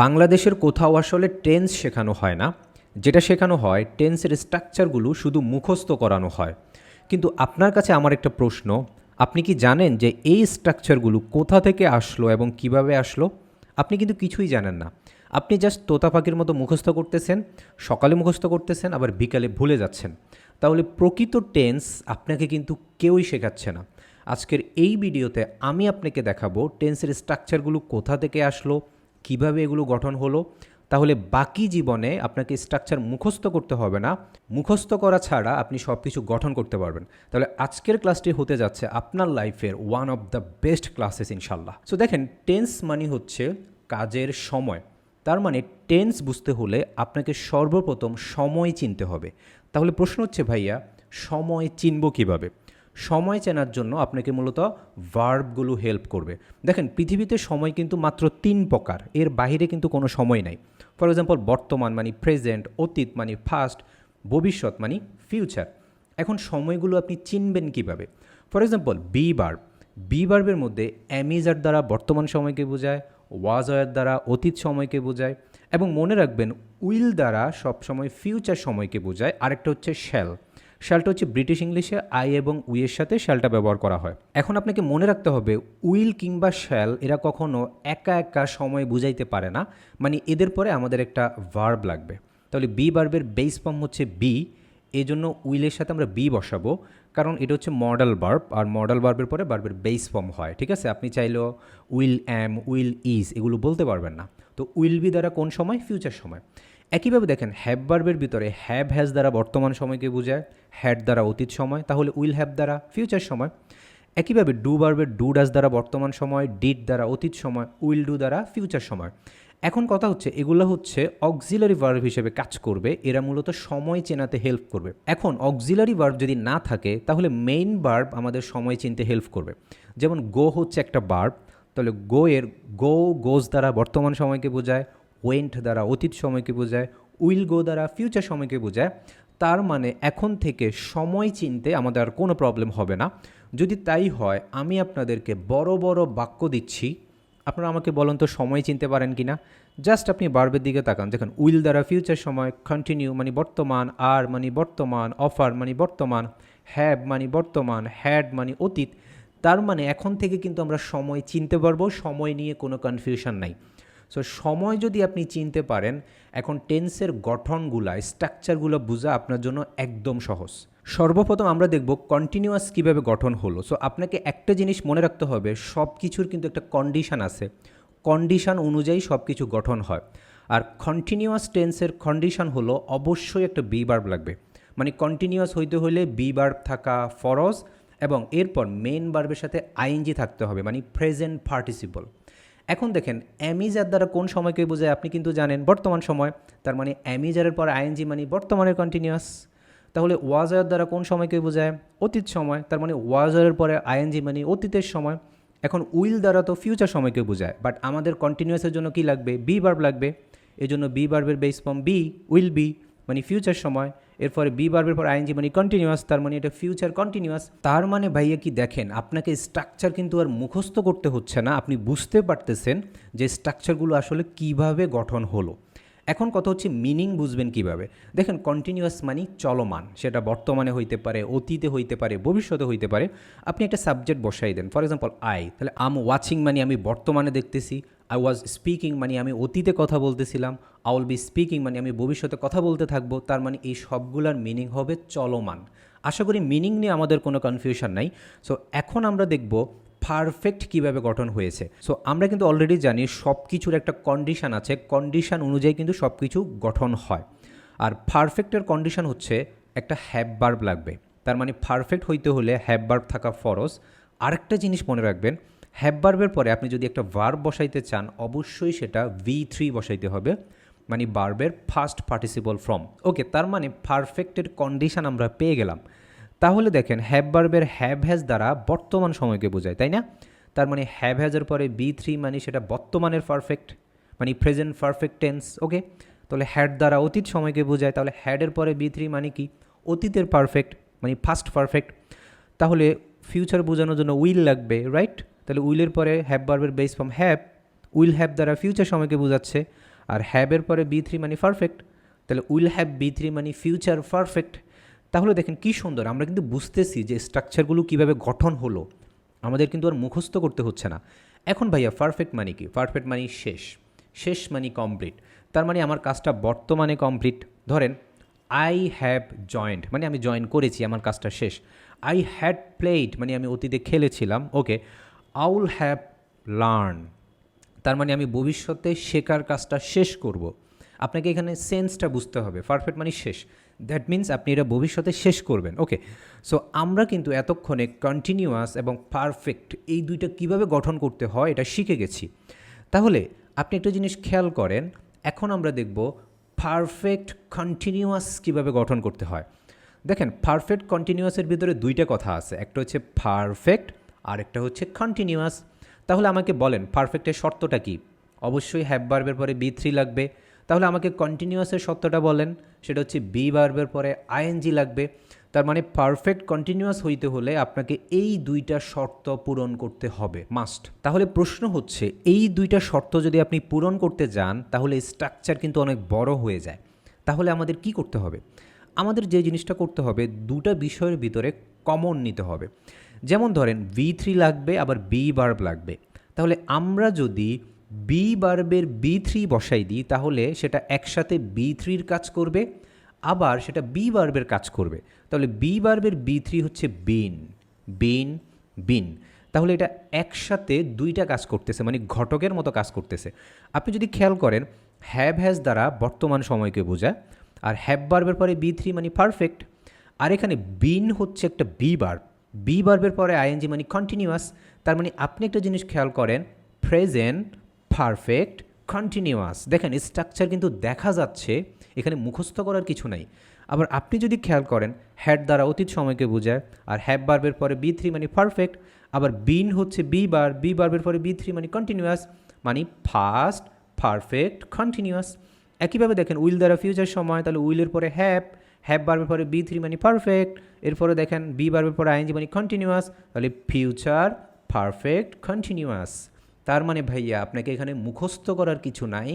বাংলাদেশের কোথাও আসলে টেন্স শেখানো হয় না। যেটা শেখানো হয় টেন্সের স্ট্রাকচারগুলো শুধু মুখস্থ করানো হয়। কিন্তু আপনার কাছে আমার একটা প্রশ্ন, আপনি কি জানেন যে এই স্ট্রাকচারগুলো কোথা থেকে আসলো এবং কীভাবে আসলো? আপনি কিন্তু কিছুই জানেন না। আপনি জাস্ট তোতা পাখির মতো মুখস্থ করতেছেন, সকালে মুখস্থ করতেছেন, আবার বিকালে ভুলে যাচ্ছেন। তাহলে প্রকৃত টেন্স আপনাকে কিন্তু কেউই শেখাচ্ছে না। আজকের এই ভিডিওতে আমি আপনাকে দেখাবো টেন্সের স্ট্রাকচারগুলো কোথা থেকে আসলো কীভাবে এগুলো গঠন হলো, তাহলে বাকি জীবনে আপনাকে স্ট্রাকচার মুখস্থ করতে হবে না। মুখস্থ করা ছাড়া আপনি সব কিছু গঠন করতে পারবেন। তাহলে আজকের ক্লাসটি হতে যাচ্ছে আপনার লাইফের one of the best classes ইনশাল্লাহ সো দেখেন টেন্স মানে হচ্ছে কাজের সময়। তার মানে টেন্স বুঝতে হলে আপনাকে সর্বপ্রথম সময় চিনতে হবে। তাহলে প্রশ্ন হচ্ছে ভাইয়া, সময় চিনব কীভাবে? সময় চেনার জন্য আপনাকে মূলত ভার্বগুলো হেল্প করবে। দেখেন, পৃথিবীতে সময় কিন্তু মাত্র তিন প্রকার, এর বাইরে কিন্তু কোনো সময় নাই। ফর এক্সাম্পল, বর্তমান মানে প্রেজেন্ট, অতীত মানে ফাস্ট ভবিষ্যৎ মানে ফিউচার এখন সময়গুলো আপনি চিনবেন কীভাবে? For example be verb be বার্বের মধ্যে অ্যামিজার দ্বারা বর্তমান সময়কে বোঝায় ওয়াজ অয়ের দ্বারা অতীত সময়কে বোঝায়, এবং মনে রাখবেন, উইল দ্বারা সবসময় ফিউচার সময়কে বোঝায়। আরেকটা হচ্ছে শ্যাল শ্যালটা হচ্ছে ব্রিটিশ ইংলিশে আই এবং উইয়ের সাথে শ্যালটা ব্যবহার করা হয়। এখন আপনাকে মনে রাখতে হবে, উইল কিংবা শ্যাল এরা কখনো একা একা সময় বুঝাইতে পারে না। মানে এদের পরে আমাদের একটা ভার্ব লাগবে। তাহলে বি বার্বের বেস ফর্ম হচ্ছে বি এই জন্য উইলের সাথে আমরা বি বসাবো। কারণ এটা হচ্ছে মডেল বার্ব আর মডেল বার্বের পরে বার্বের বেস ফর্ম হয়, ঠিক আছে? আপনি চাইলেও উইল, অ্যাম, উইল, ইজ এগুলো বলতে পারবেন না। তো উইল বি দ্বারা কোন সময়? ফিউচার সময়। একইভাবে দেখেন হ্যাভ বার্বের ভিতরে হ্যাভ হ্যাজ দ্বারা বর্তমান সময়কে বোঝায় হ্যাড দ্বারা অতীত সময়, তাহলে উইল হ্যাভ দ্বারা ফিউচার সময়। একইভাবে ডু বার্বের ডু ডাস দ্বারা বর্তমান সময় ডিড দ্বারা অতীত সময় উইল ডু দ্বারা ফিউচার সময়। এখন কথা হচ্ছে, এগুলো হচ্ছে অক্সিলারি ভার্ব হিসেবে কাজ করবে, এরা মূলত সময় চেনাতে হেল্প করবে। এখন অক্সিলারি ভার্ব যদি না থাকে, তাহলে মেইন ভার্ব আমাদের সময় চিনতে হেল্প করবে। যেমন গো হচ্ছে একটা ভার্ব তাহলে গো এর গো গোজ দ্বারা বর্তমান সময়কে বোঝায় ওয়েন্ট দ্বারা অতীত সময়কে বোঝায় উইল গো দ্বারা ফিউচার সময়কে বোঝায়। তার মানে এখন থেকে সময় চিনতে আমাদের আর কোনো প্রবলেম হবে না। যদি তাই হয়, আমি আপনাদেরকে বড় বড় বাক্য দিচ্ছি। আপনারা আমাকে বলুন তো সময় চিনতে পারেন কি না জাস্ট আপনি বার্বের দিকে তাকান, দেখুন উইল দ্বারা ফিউচার সময় কন্টিনিউ মানে বর্তমান আর মানে বর্তমান অফার মানে বর্তমান হ্যাভ মানে বর্তমান হ্যাড মানে অতীত। তার মানে এখন থেকে কিন্তু আমরা সময় চিনতে পারব, সময় নিয়ে কোনো কনফিউশন নাই। সো সময় যদি আপনি চিনতে পারেন, এখন টেন্সের গঠনগুলা স্ট্রাকচারগুলো বোঝা আপনার জন্য একদম সহজ। সর্বপ্রথম আমরা দেখব কন্টিনিউয়াস কীভাবে গঠন হলো। সো আপনাকে একটা জিনিস মনে রাখতে হবে সব কিছুর কিন্তু একটা কন্ডিশন আছে। কন্ডিশন অনুযায়ী সব কিছু গঠন হয়। আর কন্টিনিউয়াস টেন্সের কন্ডিশন হলো অবশ্যই একটা বি বার্ব লাগবে। মানে কন্টিনিউয়াস হইতে হলে বি বার্ব থাকা ফরজ এবং এরপর মেন বার্বের সাথে আইএনজি থাকতে হবে মানে প্রেজেন্ট পার্টিসিপল এখন দেখেন, অ্যামিজার দ্বারা কোন সময়কে বোঝায় আপনি কিন্তু জানেন, বর্তমান সময়, তার মানে অ্যামিজারের পর আইএনজি মানে বর্তমানের কন্টিনিউয়াস তাহলে ওয়াজারের দ্বারা কোন সময়কে বোঝায়? অতীত সময়, তার মানে ওয়াজারের পরে আইএনজি মানে অতীতের সময়। এখন উইল দ্বারা তো ফিউচার সময়কে বোঝায় বাট আমাদের কন্টিনিউয়াসের জন্য কি লাগবে? বি বার্ব লাগবে। এই জন্য be বার্বের base form be will be মানে ফিউচার সময়, এরপরে বি বার্বের পর আইএনজি মানে কন্টিনিউয়াস তার মানে এটা ফিউচার কন্টিনিউয়াস তার মানে ভাইয়া কি দেখেন, আপনাকে স্ট্রাকচার কিন্তু আর মুখস্থ করতে হচ্ছে না, আপনি বুঝতে পারতেছেন যে স্ট্রাকচারগুলো আসলে কীভাবে গঠন হলো। এখন কথা হচ্ছে মিনিং বুঝবেন কীভাবে? দেখেন কন্টিনিউয়াস মানে চলমান, সেটা বর্তমানে হইতে পারে, অতীতে হইতে পারে, ভবিষ্যতে হইতে পারে। আপনি একটা সাবজেক্ট বসাই দেন ফর এক্সাম্পল আই তাহলে আম ওয়াচিং মানে আমি বর্তমানে দেখতেছি আই ওয়াজ স্পিকিং মানে আমি অতীতে কথা বলতেছিলাম আই উইল বি স্পিকিং মানে আমি ভবিষ্যতে কথা বলতে থাকব, তার মানে এই সবগুলার মিনিং হবে চলমান। আশা করি মিনিং নিয়ে আমাদের কোনো কনফিউশন নাই। সো এখন আমরা দেখব পারফেক্ট কীভাবে গঠন হয়েছে। সো আমরা কিন্তু অলরেডি জানি সব কিছুর একটা কন্ডিশন আছে। কন্ডিশন অনুযায়ী কিন্তু সব কিছু গঠন হয়। আর পারফেক্টের কন্ডিশন হচ্ছে একটা হ্যাব বার্ব লাগবে। তার মানে পারফেক্ট হইতে হলে হ্যাব বার্ব থাকা ফরজ। আরেকটা জিনিস মনে রাখবেন হ্যাব বার্বের পরে আপনি যদি একটা ভার্ব বসাইতে চান, অবশ্যই সেটা ভি থ্রি বসাইতে হবে। মানে বার্বের ফার্স্ট পার্টিসিপল ফ্রম ওকে তার মানে পারফেক্টের কন্ডিশন আমরা পেয়ে গেলাম। তাহলে দেখেন হ্যাভ বার্বের হ্যাভ হ্যাজ দ্বারা বর্তমান সময়কে বোঝায়, তাই না? তার মানে হ্যাভ হ্যাজের পরে বি থ্রি মানে সেটা বর্তমানের পারফেক্ট মানে প্রেজেন্ট পারফেক্ট টেন্স ওকে তাহলে হ্যাড দ্বারা অতীত সময়কে বোঝায়, তাহলে হ্যাডের পরে বি থ্রি মানে কি? অতীতের পারফেক্ট মানে ফার্স্ট পারফেক্ট তাহলে ফিউচার বোঝানোর জন্য উইল লাগবে রাইট তাহলে উইলের পরে have verb base from have will have দ্বারা ফিউচার সময়কে বোঝাচ্ছে, আর হ্যাবের পরে বি থ্রি মানে পারফেক্ট তাহলে উইল হ্যাভ বি থ্রি মানে ফিউচার পারফেক্ট তাহলে দেখেন কী সুন্দর, আমরা কিন্তু বুঝতেছি যে স্ট্রাকচারগুলো কীভাবে গঠন হলো। আমাদের কিন্তু আর মুখস্থ করতে হচ্ছে না। এখন ভাইয়া পারফেক্ট মানে কি? পারফেক্ট মানে শেষ। শেষ মানে কমপ্লিট তার মানে আমার কাজটা বর্তমানে কমপ্লিট ধরেন আই হ্যাভ জয়েন্ট মানে আমি জয়েন করেছি, আমার কাজটা শেষ। আই হ্যাড প্লেড মানে আমি অতীতে খেলেছিলাম ওকে আউল হ্যাভ লার্ন তার মানে আমি ভবিষ্যতে শেখার কাজটা শেষ করব। আপনাকে এখানে সেন্সটা বুঝতে হবে। পারফেক্ট মানে শেষ। দ্যাট মিন্স আপনি এটা ভবিষ্যতে শেষ করবেন। ওকে সো আমরা কিন্তু এতক্ষণে কন্টিনিউয়াস এবং পারফেক্ট এই দুইটা কীভাবে গঠন করতে হয় এটা শিখে গেছি। তাহলে আপনি একটা জিনিস খেয়াল করেন, এখন আমরা দেখব পারফেক্ট কন্টিনিউয়াস কীভাবে গঠন করতে হয়। দেখেন পারফেক্ট কন্টিনিউয়াসের ভিতরে দুইটা কথা আছে। একটা হচ্ছে পারফেক্ট আর একটা হচ্ছে কন্টিনিউয়াস তাহলে আমাকে বলেন পারফেক্টের শর্তটা কি? অবশ্যই হ্যাভ বার্বের পরে বি থ্রি লাগবে। তাহলে আমাকে কন্টিনিউয়াসের শর্তটা বলেন, সেটা হচ্ছে বি বার্বের পরে আইএনজি লাগবে। তার মানে পারফেক্ট কন্টিনিউয়াস হইতে হলে আপনাকে এই দুইটা শর্ত পূরণ করতে হবে মাস্ট তাহলে প্রশ্ন হচ্ছে, এই দুইটা শর্ত যদি আপনি পূরণ করতে যান, তাহলে স্ট্রাকচার কিন্তু অনেক বড় হয়ে যায়। তাহলে আমাদের কি করতে হবে? আমাদের যে জিনিসটা করতে হবে, দুটা বিষয়ের ভিতরে কমন নিতে হবে। যেমন ধরেন ভি থ্রি লাগবে, আবার বি বার্ব লাগবে। তাহলে আমরা যদি বি বার্বের বি থ্রি বসাই দিই, তাহলে সেটা একসাথে বি থ্রির কাজ করবে, আবার সেটা বি বার্বের কাজ করবে। তাহলে বি বার্বের বি থ্রি হচ্ছে বিন বিন বিন। তাহলে এটা একসাথে দুইটা কাজ করতেছে মানে ঘটকের মতো কাজ করতেছে। আপনি যদি খেয়াল করেন হ্যাভ হ্যাজ দ্বারা বর্তমান সময়কে বোঝায়, আর হ্যাভ বার্বের পরে বি থ্রি মানে পারফেক্ট আর এখানে বিন হচ্ছে একটা বি বার্ব বি বার্বের পরে আইএনজি মানে কন্টিনিউয়াস তার মানে আপনি একটা জিনিস খেয়াল করেন প্রেজেন্ট পারফেক্ট কন্টিনিউয়াস দেখেন স্ট্রাকচার কিন্তু দেখা যাচ্ছে, এখানে মুখস্থ করার কিছু নাই। আবার আপনি যদি খেয়াল করেন হ্যাড দ্বারা অতীত সময়কে বোঝায়, আর হ্যাভ বার্বের পরে বি থ্রি মানে পারফেক্ট আবার বিন হচ্ছে বি বার বি বার্বের পরে বি থ্রি মানে কন্টিনিউয়াস মানে ফাস্ট পারফেক্ট কন্টিনিউয়াস একইভাবে দেখেন উইল দ্বারা ফিউচার সময়, তাহলে উইলের পরে হ্যাপ হ্যাপ বার্বের পরে বি থ্রি মানে পারফেক্ট এরপরে দেখেন বি বার্বের পরে আইএনজি মানে কন্টিনিউয়াস তাহলে ফিউচার পারফেক্ট কন্টিনিউয়াস তার মানে ভাইয়া, আপনাকে এখানে মুখস্থ করার কিছু নাই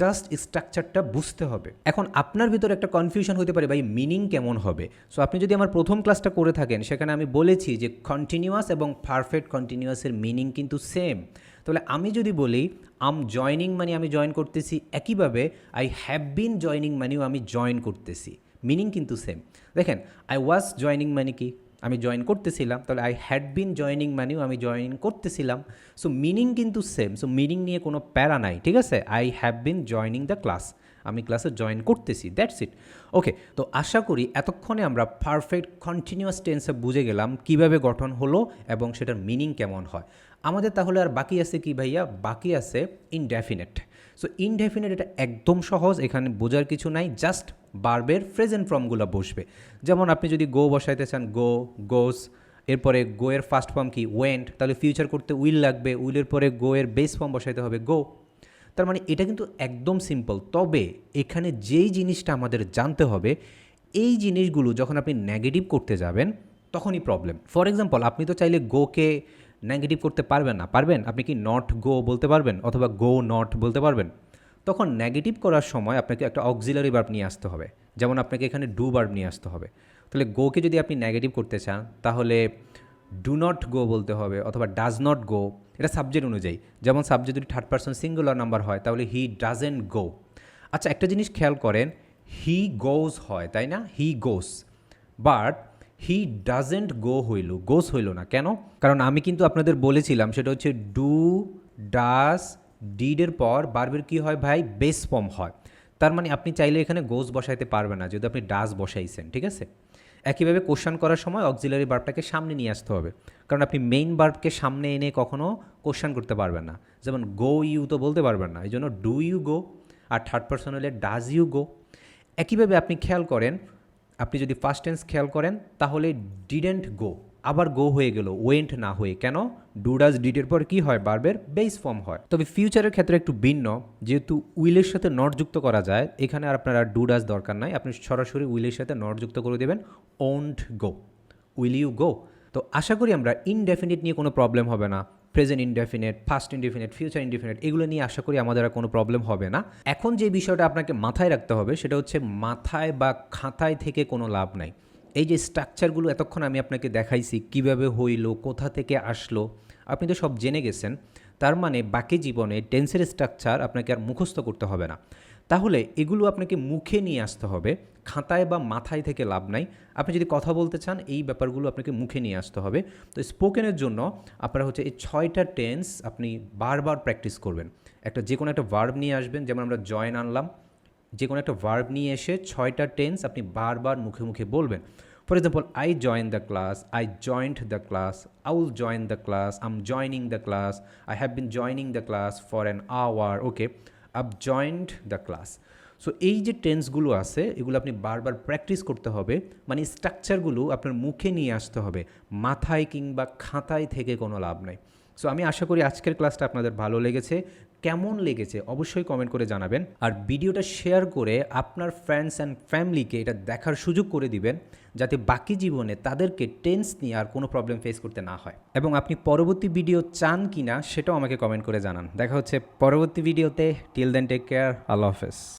জাস্ট স্ট্রাকচারটা বুঝতে হবে। এখন আপনার ভিতরে একটা কনফিউশন হতে পারে, ভাই মিনিং কেমন হবে? সো আপনি যদি আমার প্রথম ক্লাসটা করে থাকেন, সেখানে আমি বলেছি যে কন্টিনিউয়াস এবং পারফেক্ট কন্টিনিউয়াসের মিনিং কিন্তু সেম তাহলে আমি যদি বলি আম জয়নিং মানে আমি জয়েন করতেছি একইভাবে আই হ্যাভ বিন জয়নিং মানেও আমি জয়েন করতেছি। মিনিং কিন্তু সেম দেখেন আই ওয়াজ জয়নিং মানে কি? আমি জয়েন করতেছিলাম, তাহলে আই হ্যাড বিন জয়নিং মানেও আমি জয়েন করতেছিলাম। সো মিনিং কিন্তু সেম সো মিনিং নিয়ে কোনো প্যারা নাই, ঠিক আছে? I have been joining the class আমি ক্লাসে জয়েন করতেছি দ্যাটস ইট ওকে তো আশা করি এতক্ষণে আমরা পারফেক্ট কন্টিনিউয়াস টেন্সে বুঝে গেলাম কীভাবে গঠন হলো এবং সেটার মিনিং কেমন হয়। আমাদের তাহলে আর বাকি আছে কি ভাইয়া? বাকি আছে ইনডেফিনেট সো ইনডেফিনেট এটা একদম সহজ, এখানে বোঝার কিছু নাই জাস্ট বার্বের প্রেজেন্ট ফর্মগুলো বসবে। যেমন আপনি যদি গো বসাইতে চান, গো, গোস, এরপরে গো এর ফার্স্ট ফর্ম কি, ওয়েন্ট, তাহলে ফিউচার করতে উইল লাগবে, উইলের পরে গো এর বেস ফর্ম বসাইতে হবে, গো। তার মানে এটা কিন্তু একদম সিম্পল। তবে এখানে যেই জিনিসটা আমাদের জানতে হবে, এই জিনিসগুলো যখন আপনি নেগেটিভ করতে যাবেন, তখনই প্রবলেম। ফর এক্সাম্পল, আপনি তো চাইলে গোকে নেগেটিভ করতে পারবেন না। পারবেন? আপনি কি নট গো বলতে পারবেন? অথবা গো নট বলতে পারবেন? তখন নেগেটিভ করার সময় আপনাকে একটা অক্সিলারি বার্ব নিয়ে আসতে হবে। যেমন আপনাকে এখানে ডু বার্ব নিয়ে আসতে হবে। তাহলে গোকে যদি আপনি নেগেটিভ করতে চান, তাহলে ডু নট গো বলতে হবে অথবা ডাজ নট গো এটা সাবজেক্ট অনুযায়ী। যেমন সাবজেক্ট যদি থার্ড পার্সন সিঙ্গুলার নাম্বার হয়, তাহলে হি ডাজেন্ট গো আচ্ছা একটা জিনিস খেয়াল করেন হি গোজ হয়, তাই না? হি গোস বাট হি ডাজেন্ট গো হইল গোস হইল না। কেন? কারণ আমি কিন্তু আপনাদের বলেছিলাম, সেটা হচ্ছে ডু ডাস ডিডের পর বারবের কি হয় ভাই? বেস ফর্ম হয়। তার মানে আপনি চাইলে এখানে গোস বসাইতে পারবেন না যদি আপনি ডাস বসাইছেন, ঠিক আছে? একইভাবে কোশ্চান করার সময় অক্সিলারি বার্বটাকে সামনে নিয়ে আসতে হবে। কারণ আপনি মেইন বার্বকে সামনে এনে কখনও কোশ্চান করতে পারবেন না। যেমন গো ইউ তো বলতে পারবেন না এই জন্য ডু ইউ গো আর থার্ড পার্সন হলে ডাজ ইউ গো একইভাবে আপনি খেয়াল করেন, আপনি যদি ফার্স্ট টেন্স খেয়াল করেন, তাহলে ডিডেন্ট গো আবার গো হয়ে গেল ওয়েন্ট না হয়ে। কেন? ডুডাস ডিডের পর কি হয়? বারবের বেস ফর্ম হয়। তবে ফিউচারের ক্ষেত্রে একটু ভিন্ন। যেহেতু উইলের সাথে নট যুক্ত করা যায়, এখানে আর আপনার আর ডুডাস দরকার নাই। আপনি সরাসরি উইলের সাথে নট যুক্ত করে দেবেন won't go will you go তো আশা করি আমরা ইনডেফিনিট নিয়ে কোনো প্রবলেম হবে না। Present indefinite first indefinite future indefinite এগুলো নিয়ে আশা করি আমাদের আর কোনো প্রবলেম হবে না। এখন যে বিষয়টা আপনাকে মাথায় রাখতে হবে, সেটা হচ্ছে মাথায় বা খাতায় থেকে কোনো লাভ নাই। এই যে স্ট্রাকচারগুলো এতক্ষণ আমি আপনাকে দেখাইছি, কীভাবে হইল, কোথা থেকে আসলো, আপনি তো সব জেনে গেছেন। তার মানে বাকি জীবনে টেন্সের স্ট্রাকচার আপনাকে আর মুখস্থ করতে হবে না। তাহলে এগুলো আপনাকে মুখে নিয়ে আসতে হবে, খাতায় বা মাথায় থেকে লাভ নাই। আপনি যদি কথা বলতে চান, এই ব্যাপারগুলো আপনাকে মুখে নিয়ে আসতে হবে। তো স্পোকেনের জন্য আপনারা হচ্ছে এই ছয়টা টেন্স আপনি বারবার প্র্যাকটিস করবেন। একটা যে কোনো একটা ভার্ব নিয়ে আসবেন, যেমন আমরা জয়েন আনলাম যে কোনো একটা ভার্ব নিয়ে এসে ছয়টা টেন্স আপনি বারবার মুখে মুখে বলবেন। For example I join the class I joint the class I will join the class am joining the class I have been joining the class for an hour okay up joint the class so এই যে টেন্সগুলো আছে, এগুলো আপনি বারবার practice করতে হবে। মানে স্ট্রাকচারগুলো আপনার মুখে নিয়ে আসতে হবে। মাথায় কিংবা খাতায় থেকে কোনো লাভ নাই। সো আমি আশা করি আজকের ক্লাসটা আপনাদের ভালো লেগেছে। কেমন লেগেছে অবশ্যই কমেন্ট করে জানাবেন। আর ভিডিওটা শেয়ার করে আপনার ফ্রেন্ডস অ্যান্ড ফ্যামিলিকে এটা দেখার সুযোগ করে দিবেন, যাতে বাকি জীবনে তাদেরকে টেন্স নিয়ে আর কোনো প্রবলেম ফেস করতে না হয়। এবং আপনি পরবর্তী ভিডিও চান কি না সেটাও আমাকে কমেন্ট করে জানান। দেখা হচ্ছে পরবর্তী ভিডিওতে টিল দেন টেক কেয়ার আল্লাহ হাফেজ।